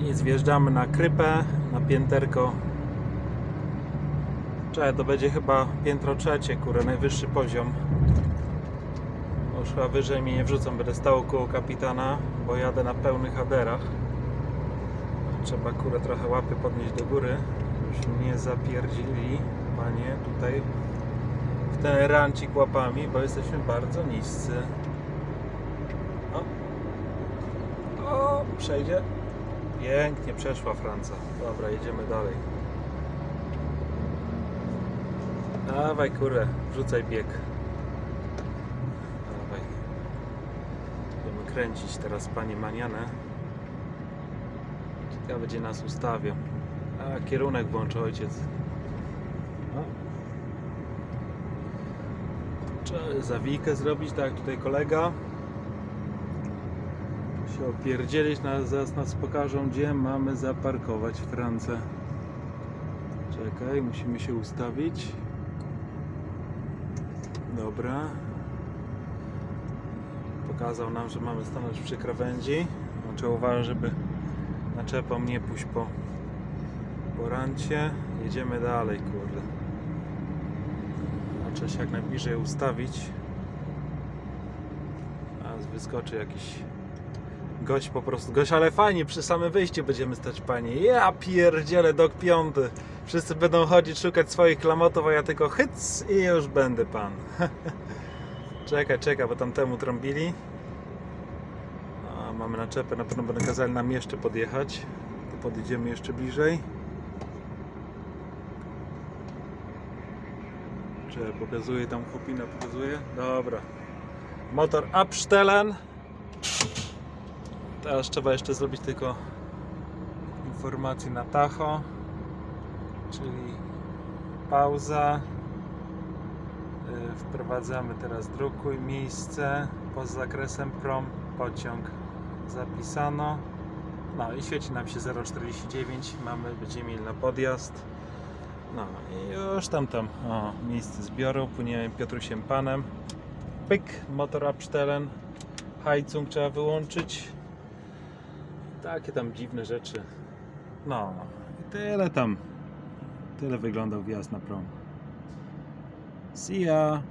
I zjeżdżamy na krypę, na pięterko. Czekaj, to będzie chyba piętro trzecie, kurę, najwyższy poziom. Już chyba wyżej mnie nie wrzucą, będę stał koło kapitana, bo jadę na pełnych aderach. Trzeba kurę trochę łapy podnieść do góry, żebyśmy nie zapierdzili, panie, tutaj w ten rancik łapami, bo jesteśmy bardzo niscy. O, o przejdzie. Pięknie przeszła Franca. Dobra, jedziemy dalej. Dawaj kurę, wrzucaj bieg. Dawaj. Będziemy kręcić teraz panie manianę. Ciekawe gdzie nas ustawią. A kierunek włączy ojciec. O. Trzeba zrobić, tak jak tutaj kolega. Się opierdzielić, nas, zaraz nas pokażą gdzie mamy zaparkować w France. Czekaj, musimy się ustawić. Dobra. Pokazał nam, że mamy stanąć przy krawędzi. Trzeba uważać, żeby naczepą nie pójść po, po rancie. Jedziemy dalej, kurde. Trzeba się jak najbliżej ustawić. A wyskoczy jakiś gość po prostu. Gość, ale fajnie, przy samym wyjściu będziemy stać, panie. Ja pierdzielę, dok piąty. Wszyscy będą chodzić, szukać swoich klamotów, a ja tylko hyc i już będę pan. czekaj, czekaj, bo tam temu trąbili. A, mamy naczepę, na pewno będą kazali nam jeszcze podjechać. To podjedziemy jeszcze bliżej. Czy pokazuje tam chłopina, pokazuje? Dobra. Motor abstellen. Teraz trzeba jeszcze zrobić tylko informację na tacho, czyli pauza. Y, Wprowadzamy teraz drukuj miejsce poza zakresem prom pociąg zapisano. No i świeci nam się 049, mamy, będziemy mieli na podjazd. No i już tam tam, o, miejsce zbioru, płyniemy Piotrusiem Panem. Pyk, motor abstellen, Heizung trzeba wyłączyć. Takie tam dziwne rzeczy. No, i tyle tam. Tyle wyglądał wjazd na prom. See ya!